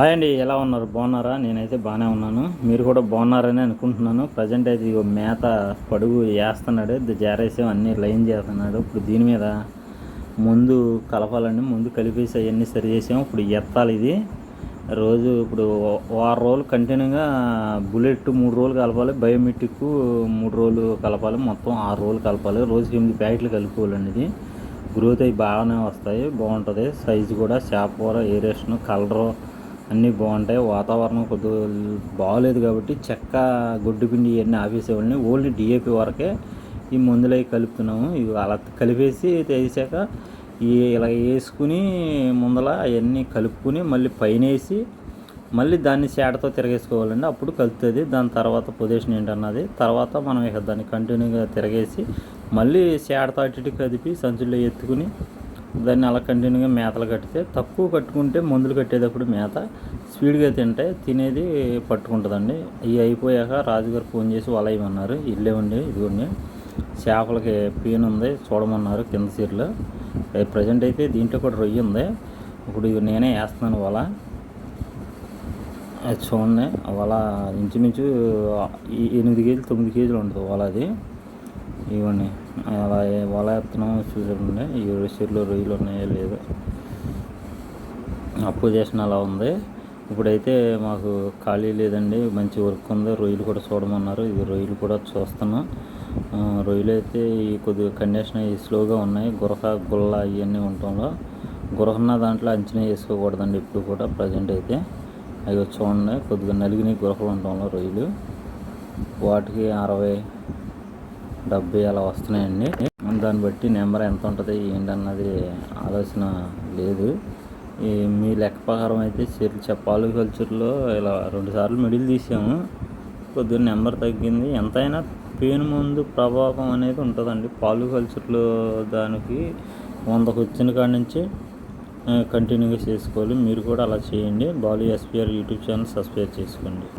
Hi అండి ఎలా ఉన్నారు? బాగున్నారా? నేనైతే బాగానే ఉన్నాను. మీరు కూడా బాగున్నారని అనుకుంటున్నాను. ప్రజెంట్ అయితే ఇగో మేత పడుగు వేస్తున్నాడు. ఇది అన్నీ లైన్ చేస్తున్నాడు. ఇప్పుడు దీని మీద ముందు కలపాలండి. ముందు కలిపేసి అవన్నీ సరి చేసాము ఇప్పుడు ఎత్తాలి ఇది. రోజు ఇప్పుడు వారం రోజులు కంటిన్యూగా బుల్లెట్ మూడు రోజులు కలపాలి. బయోమెట్రిక్ మూడు రోజులు కలపాలి. మొత్తం ఆరు రోజులు కలపాలి. రోజుకి ఎనిమిది ప్యాకెట్లు కలుపుకోవాలండి ఇది. గ్రోత్ అవి బాగానే వస్తాయి. బాగుంటుంది. సైజు కూడా షాప్ కూర ఏరేషన్ కలరు అన్నీ బాగుంటాయి. వాతావరణం కొద్దిగా బాగలేదు కాబట్టి చెక్క గొడ్డు పిండి ఇవన్నీ ఆపేసేవాళ్ళని ఓన్లీ డిఏపి వరకే ఈ మందులు అవి కలుపుతున్నాము. ఇవి అలా కలిపేసి తెసాక ఈ ఇలా వేసుకుని ముందల అవన్నీ కలుపుకుని మళ్ళీ పైన వేసి మళ్ళీ దాన్ని చేటతో తిరగేసుకోవాలండి. అప్పుడు కలుపుతుంది. దాని తర్వాత పొజిషన్ ఏంటన్నది. తర్వాత మనం ఇక దాన్ని కంటిన్యూగా తిరగేసి మళ్ళీ చేటతో అటు ఇటు కదిపి సంచుల్లో ఎత్తుకుని దాన్ని అలా కంటిన్యూగా మేతలు కట్టితే తక్కువ కట్టుకుంటే మందులు కట్టేటప్పుడు మేత స్పీడ్గా తింటే తినేది పట్టుకుంటుందండి. ఇవి అయిపోయాక రాజుగారు ఫోన్ చేసి వలయమన్నారు ఇల్లేవండి ఇదిగోండి చేపలకి పీన్ ఉంది చూడమన్నారు కింద సీట్లో. ప్రజెంట్ అయితే దీంట్లో కూడా రొయ్యి ఉంది. ఇప్పుడు ఇవి నేనే వేస్తున్నాను వల అది చూడండి వల ఇంచుమించు ఎనిమిది కేజీలు తొమ్మిది కేజీలు ఉంటుంది వల అది. ఇవ్వండి అలా వల ఎత్తనం చూడండి ఈ చెరువులో రొయ్యలు ఉన్నాయో లేదో. అప్పు చేసిన అలా ఉంది. ఇప్పుడైతే మాకు ఖాళీ లేదండి. మంచి వర్క్ ఉంది. రొయ్యలు కూడా చూడమన్నారు. ఇది రొయ్యలు కూడా చూస్తున్నాం. రొయ్యలు అయితే ఈ కొద్దిగా కండిషన్ అవి స్లోగా ఉన్నాయి. గురక గుల్ల ఇవన్నీ ఉండటంలో గురహన్న దాంట్లో అంచనా వేసుకోకూడదండి ఇప్పుడు కూడా ప్రజెంట్ అయితే. అవి చూడండి. కొద్దిగా నలిగిన గురకలు ఉండటంలో రొయ్యలు. వాటికి అరవై డెబ్బై అలా వస్తున్నాయండి. దాన్ని బట్టి నెంబర్ ఎంత ఉంటుంది ఏంటన్నది ఆలోచన లేదు. ఈ మీ లెక్క ప్రకారం అయితే చెర్లు చెప్పాలి కల్చర్లో ఇలా రెండు సార్లు మిడిల్ తీసాము. కొద్దిగా నెంబర్ తగ్గింది. ఎంతైనా పేను ముందు ప్రభావం అనేది ఉంటుందండి. పాలు కల్చర్లో దానికి వందకు వచ్చిన కాడి నుంచి కంటిన్యూగా చేసుకోవాలి. మీరు కూడా అలా చేయండి. Balu SPR YouTube channel subscribe చేసుకోండి.